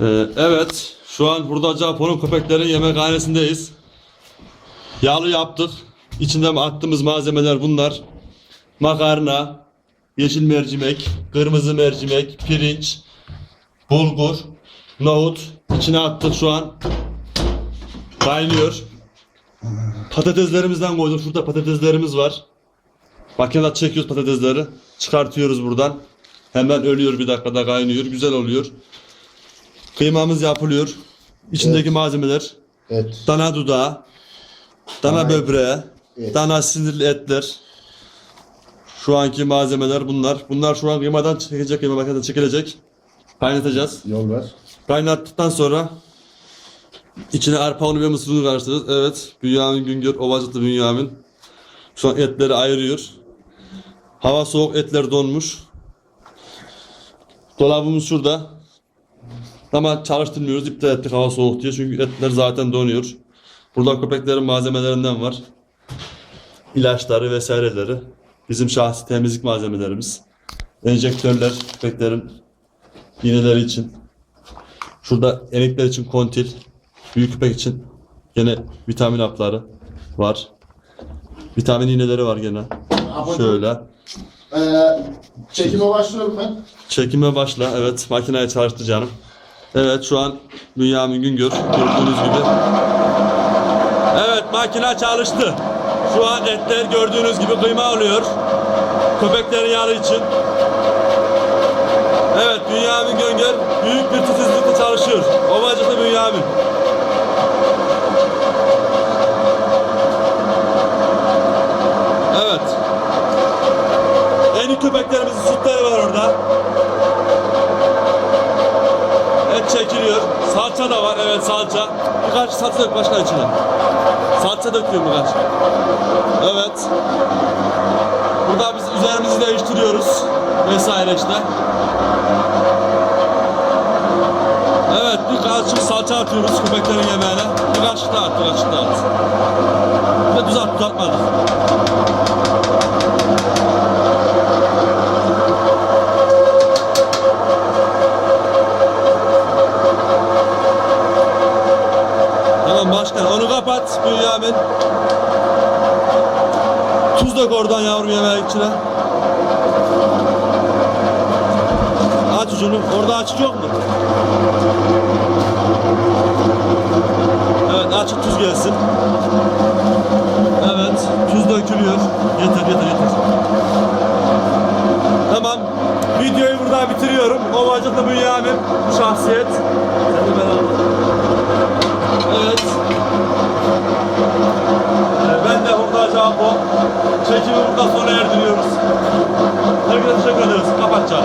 Ee, evet, şu an burada Japon köpeklerin yemekhanesindeyiz. Yağlı yaptık. İçinde attığımız malzemeler bunlar. Makarna, yeşil mercimek, kırmızı mercimek, pirinç, bulgur, nohut. İçine attık şu an. Kaynıyor. Patateslerimizden koyduk. Şurada patateslerimiz var. Makinede çekiyoruz patatesleri. Çıkartıyoruz buradan. Hemen ölüyor bir dakikada kaynıyor. Güzel oluyor. Kıymamız yapılıyor. İçindeki Evet. malzemeler Et. dana dudağı, dana Dana böbreği, et. dana sinirli etler. Şu anki malzemeler bunlar. Bunlar şu an kıymadan çekilecek, kıyma makineden çekilecek. Kaynatacağız. Yol ver. Kaynattıktan sonra içine arpa unu ve mısır unu karıştıracağız. Evet, Bünyamin Güngör, Ovacıklı Bünyamin. Şu an etleri ayırıyor. Hava soğuk, etler donmuş. Dolabımız şurada. Ama çalıştırmıyoruz, iptal ettik hava soğuk diye. Çünkü etler zaten donuyor. Burada köpeklerin malzemelerinden var. İlaçları vesaireleri. Bizim şahsi temizlik malzemelerimiz. Enjektörler, köpeklerin iğneleri için. Şurada emekler için kontil, büyük köpek için gene vitamin hapları var. Vitamin iğneleri var gene. Şöyle. Ee, çekime başlıyorum ben. Çekime başla. Evet makineye çalıştı canım. Evet şu an Bünyamin Güngör gördüğünüz gibi. Evet makine çalıştı. Şu an etler gördüğünüz gibi kıyma alıyor. Köpeklerin yağı için. Evet Bünyamin Güngör büyük bir titizlikle çalışıyor. Ovacıklı Bünyamin. Evet. En iyi köpeklerimizin sütleri var orada. Salça da var. Evet salça. Birkaç salça dök başka içine. Salça döküyor birkaç. Evet. Burada biz üzerimizi değiştiriyoruz. Vesaire işte. Evet bir kaşık salça atıyoruz köpeklerin yemeğine. Bir kaşık daha at, bir kaşık daha at. Ve düz at, kapat Bünyamin. Tuz dök oradan yavrum yemeğin içine. Aç ucunu. Orada açık yok mu? Evet açık tuz gelsin. Evet tuz dökülüyor. Yeter yeter yeter. Tamam. Videoyu burada bitiriyorum. Ovacıklı Bünyamin. Şahsiyet. Seni ben aldım. Ekibi burada sona erdiriyoruz. Herkese teşekkür ederiz. Kapatacağım.